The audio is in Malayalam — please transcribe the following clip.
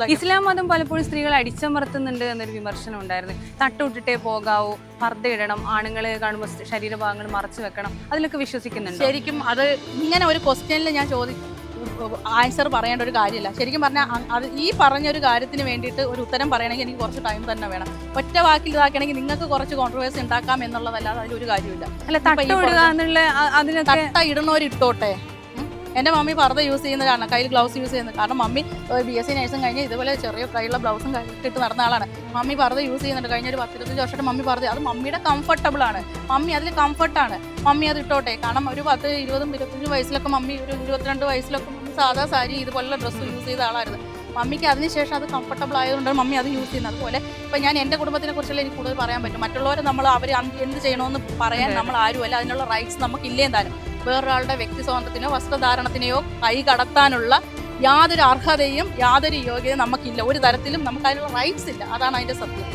തയ്ക്കും ഇസ്ലാം മതം പലപ്പോഴും സ്ത്രീകൾ അടിച്ചമർത്തുന്നുണ്ട് എന്നൊരു വിമർശനം ഉണ്ടായിരുന്നു. തട്ടുവിട്ടിട്ടേ പോകാവൂ പർദ്ദ ഇടണം ആണുങ്ങളെ കാണുമ്പോൾ ശരീരഭാഗങ്ങൾ മറച്ചു വെക്കണം അതിലൊക്കെ വിശ്വസിക്കുന്നുണ്ട്? ശരിക്കും അത് ഇങ്ങനെ ഒരു ക്വസ്റ്റ്യനിൽ ഞാൻ ചോദി ആൻസർ പറയേണ്ട ഒരു കാര്യമില്ല. ശരിക്കും പറഞ്ഞാൽ അത് ഈ പറഞ്ഞ ഒരു കാര്യത്തിന് വേണ്ടിയിട്ട് ഒരു ഉത്തരം പറയണമെങ്കിൽ എനിക്ക് കുറച്ച് ടൈം തന്നെ വേണം. ഒറ്റ വാക്കിൽ ഇതാക്കണമെങ്കിൽ നിങ്ങൾക്ക് കുറച്ച് കോൺട്രവേഴ്സി ഉണ്ടാക്കാം എന്നുള്ളതല്ലാതെ അതിലൊരു കാര്യമില്ല. അല്ല തട്ട ഇടുക എന്നുള്ള അതിന് തട്ട ഉം. എന്റെ മമ്മി പർദ്ദ യൂസ് ചെയ്യുന്ന കാരണം കയ്യിൽ ഗ്ലൗസ് യൂസ് ചെയ്യുന്നത്. കാരണം മമ്മി ബി എസ് സി നേഴ്സും കഴിഞ്ഞ് ഇതുപോലെ ചെറിയ കയ്യിലുള്ള ബ്ലൗസും ഇട്ട് നടന്ന ആളാണ്. മമ്മി പർദ്ദ യൂസ് ചെയ്യുന്നുണ്ട്. കഴിഞ്ഞ ഒരു പത്തിരുപത്തഞ്ച് വർഷമായിട്ട് മമ്മി പർദ്ദ അത് മമ്മിയുടെ കംഫർട്ടബിൾ ആണ്. മമ്മി അതിൽ കംഫർട്ടാണ് മമ്മി അത് ഇട്ടോട്ടെ. കാരണം ഒരു പത്ത് ഇരുപതും ഇരുപത്തഞ്ച് വയസ്സിലൊക്കെ മമ്മി ഒരു ഇരുപത്തിരണ്ട് വയസ്സിലൊക്കെ സാധാ സാരി ഇതുപോലുള്ള ഡ്രസ്സ് യൂസ് ചെയ്ത ആളായിരുന്നു. മമ്മിക്ക് അതിനുശേഷം അത് കംഫർട്ടബിൾ ആയതുകൊണ്ട് മമ്മി അത് യൂസ് ചെയ്യുന്നത്. അതുപോലെ ഇപ്പം ഞാൻ എന്റെ കുടുംബത്തിനെ കുറിച്ചല്ല എനിക്ക് കൂടുതൽ പറയാൻ പറ്റും. മറ്റുള്ളവരെ നമ്മൾ അവർ എന്ത് ചെയ്യണമെന്ന് പറയാൻ നമ്മൾ ആരുമല്ല. അതിനുള്ള റൈറ്റ്സ് നമുക്കില്ലേ താനും വേറൊരാളുടെ വ്യക്തി സ്വാതന്ത്ര്യത്തിനോ വസ്ത്രധാരണത്തിനെയോ കൈ കടത്താനുള്ള യാതൊരു അർഹതയും യാതൊരു യോഗ്യതയും നമുക്കില്ല. ഒരു തരത്തിലും നമുക്ക് അതിനുള്ള റൈറ്റ്സ് ഇല്ല. അതാണ് അതിന്റെ സത്യം.